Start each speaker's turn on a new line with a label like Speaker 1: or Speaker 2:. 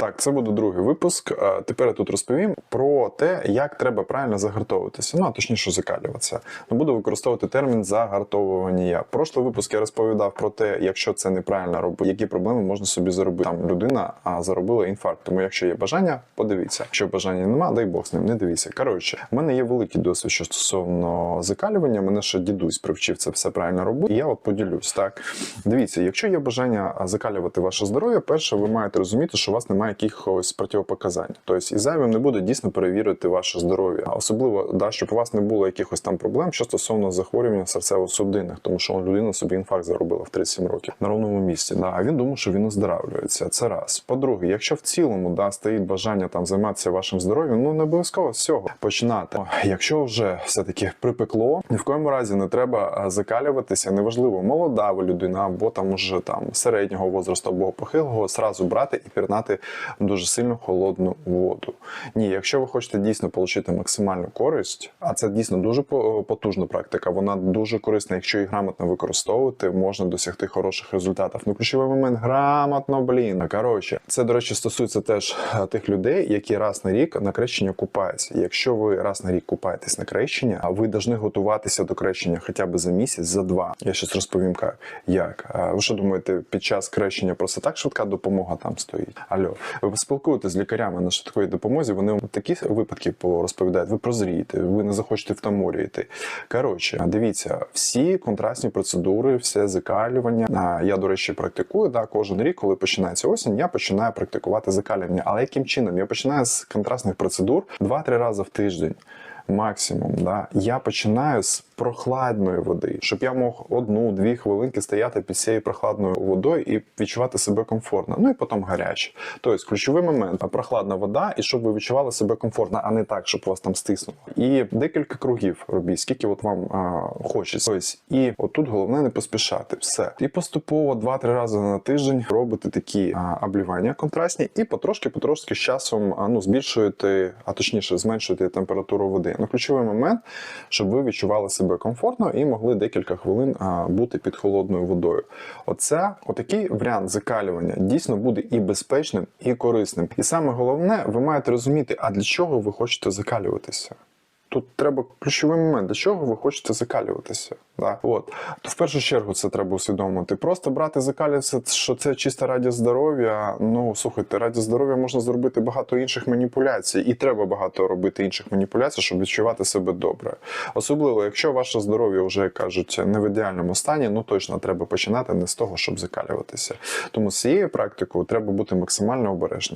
Speaker 1: Так, це буде другий випуск. Е, Тепер я тут розповім про те, як треба правильно загартовуватися. Ну, а точніше, закалюватися. Ну, буду використовувати термін загартовування. Прошлий випуск я розповідав про те, якщо це неправильно робити, які проблеми можна собі заробити. Там людина а, заробила інфаркт. Тому якщо є бажання, подивіться. Якщо бажання нема, дай Бог з ним, не дивіться. Коротше, в мене є великий досвід що стосовно закалювання. Мене ще дідусь привчив це все правильно робити. І я от поділюсь. Так, дивіться, якщо є бажання закалювати ваше здоров'я, перше, ви маєте розуміти, що у вас немає якихось противопоказань. Тобто і зайвим не буде дійсно перевірити ваше здоров'я, особливо да, щоб у вас не було якихось там проблем, що стосовно захворювання серцево-судинних, тому що людина собі інфаркт заробила в 37 років на ровному місці. Да, а він думав, що він оздоравлюється. Це раз. По-друге, якщо в цілому да, стоїть бажання там займатися вашим здоров'ям, ну не обов'язково з цього починати. Якщо вже все-таки припекло, ні в коєму разі не треба закалюватися. Неважливо, молода ви людина або там уже там середнього возрасту або похилого, сразу брати і пірнати дуже сильно холодну воду. Ні, якщо ви хочете дійсно отримати максимальну користь, а це дійсно дуже по- потужна практика, вона дуже корисна, якщо її грамотно використовувати, можна досягти хороших результатів. Ну, ключовий момент грамотно, блін. Коротше, це, до речі, стосується теж е, тих людей, які раз на рік на крещення купаються. Якщо ви раз на рік купаєтесь на крещення, а ви повинні готуватися до крещення хоча б за місяць, за два. Я щось розповім як. як. Ви що думаєте, під час крещення просто так швидка допомога там стоїть? Алло, ви спілкуєтеся з лікарями на швидкої допомозі, вони вам такі випадки розповідають. Ви прозрієте, ви не захочете в таморі йти. Коротше, дивіться, всі контрастні процедури, все закалювання. Я, до речі, практикую да, кожен рік, коли починається осінь, я починаю практикувати закалювання. Але яким чином? Я починаю з контрастних процедур 2-3 рази в тиждень. Максимум, да я починаю з прохладної води, щоб я мог одну-дві хвилинки стояти під цією прохладною водою і відчувати себе комфортно. Ну і потім гаряче. Тобто ключовий момент прохладна вода, і щоб ви відчували себе комфортно, а не так, щоб вас там стиснуло. І декілька кругів робіть, скільки от вам а, хочеться. Тобто, і отут головне не поспішати. Все. І поступово 2-3 рази на тиждень робите такі а, облівання контрастні, і потрошки-потрошки з часом а, ну, збільшуєте, а точніше зменшуєте температуру води. Ну, ключовий момент, щоб ви відчували себе комфортно і могли декілька хвилин бути під холодною водою. Оце, отакий варіант закалювання дійсно буде і безпечним, і корисним. І саме головне, ви маєте розуміти, а для чого ви хочете закалюватися. Тут треба ключовий момент, для чого ви хочете закалюватися. Да? От. То в першу чергу це треба усвідомити. Просто брати закалюватися, що це чисто раді здоров'я. Ну слухайте, раді здоров'я можна зробити багато інших маніпуляцій, і треба багато робити інших маніпуляцій, щоб відчувати себе добре. Особливо, якщо ваше здоров'я вже кажуть не в ідеальному стані, ну точно треба починати не з того, щоб закалюватися. Тому з цією практикою треба бути максимально обережним.